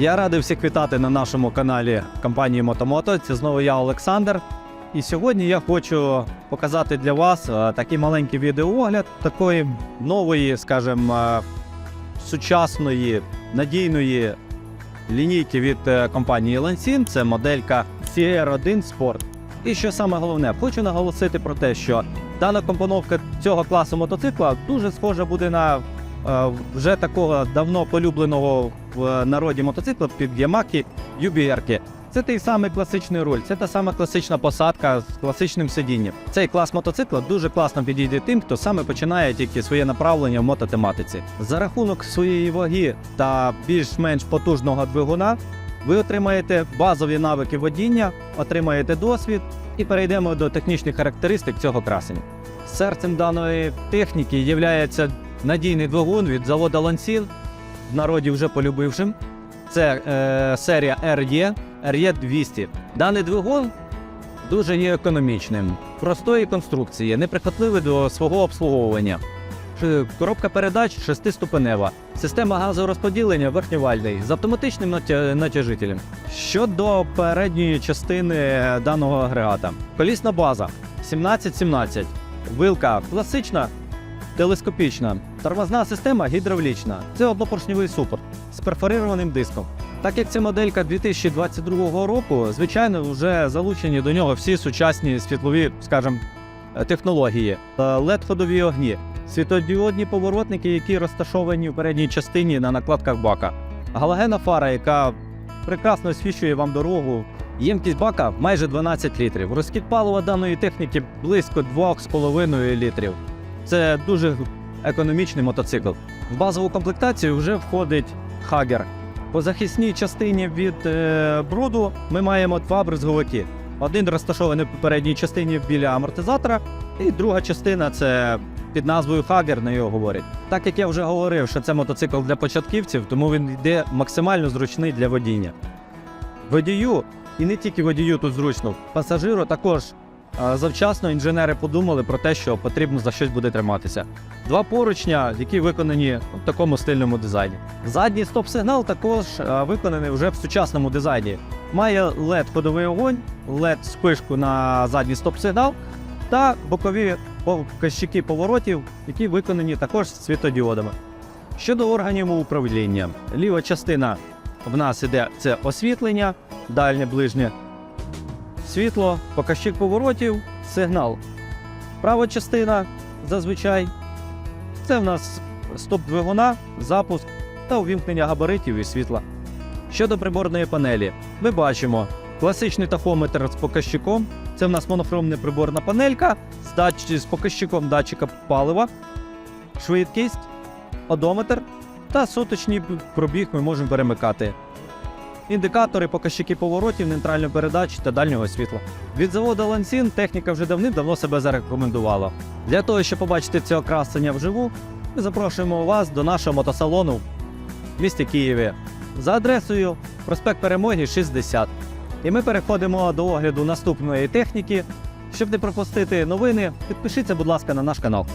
Я радий всіх вітати на нашому каналі компанії Мотомото. Це знову я, Олександр. І сьогодні я хочу показати для вас е, такий маленький відеоогляд такої нової, скажімо, е, сучасної надійної лінійки від е, компанії Lansin. Це моделька CR1 Sport. І що саме головне, хочу наголосити про те, що дана компоновка цього класу мотоцикла дуже схожа буде на вже такого давно полюбленого в народі мотоцикла під Ямаки UBR. Це той самий класичний руль, це та сама класична посадка з класичним сидінням. Цей клас мотоцикла дуже класно підійде тим, хто саме починає тільки своє направлення в мототематиці. За рахунок своєї ваги та більш-менш потужного двигуна ви отримаєте базові навики водіння, отримаєте досвід і перейдемо до технічних характеристик цього красення. Серцем даної техніки є надійний двигун від заводу Lansin, в народі вже полюбившим. Це е, серія RE, RE 200. Даний двигун дуже є економічним, простої конструкції, неприхотливий до свого обслуговування. Коробка передач шестиступенева, система газорозподілення верхньовальний з автоматичним натяжителем. Щодо передньої частини даного агрегата, колісна база 17-17, вилка класична, телескопічна, тормозна система гідравлічна. Це однопоршньовий супорт з перфорированим диском. Так як це моделька 2022 року, звичайно, вже залучені до нього всі сучасні світлові, скажімо, е, технології, led ходові огні, світодіодні поворотники, які розташовані в передній частині на накладках бака, галогенна фара, яка прекрасно освіщує вам дорогу. Ємкість бака майже 12 літрів. Розхід палива даної техніки близько 2,5 літрів. Це дуже економічний мотоцикл. В базову комплектацію вже входить хагер. По захисній частині від е, бруду ми маємо два бризговики. Один розташований в передній частині біля амортизатора, і друга частина це під назвою Хагер, на його говорять. Так як я вже говорив, що це мотоцикл для початківців, тому він йде максимально зручний для водіння. Водію, і не тільки водію тут зручно, пасажиру також завчасно інженери подумали про те, що потрібно за щось буде триматися. Два поручня, які виконані в такому стильному дизайні. Задній стоп-сигнал також виконаний вже в сучасному дизайні. Має led ходовий огонь, led спишку на задній стоп-сигнал та бокові показчики поворотів, які виконані також світодіодами. Щодо органів управління, ліва частина в нас іде це освітлення, дальнє ближнє світло, показчик поворотів, сигнал. Права частина зазвичай це в нас стоп двигуна, запуск та увімкнення габаритів і світла. Щодо приборної панелі, ми бачимо класичний тахометр з показчиком. Це в нас монохромна приборна панелька з, дач... з показчиком датчика палива, швидкість, одометр та суточний пробіг ми можемо перемикати. Індикатори, показчики поворотів, нейтральної передачі та дальнього світла. Від заводу Lansin техніка вже давним-давно себе зарекомендувала. Для того, щоб побачити це окрасення вживу, ми запрошуємо вас до нашого мотосалону в місті Києві за адресою проспект Перемоги 60. І ми переходимо до огляду наступної техніки. Щоб не пропустити новини, підпишіться, будь ласка, на наш канал.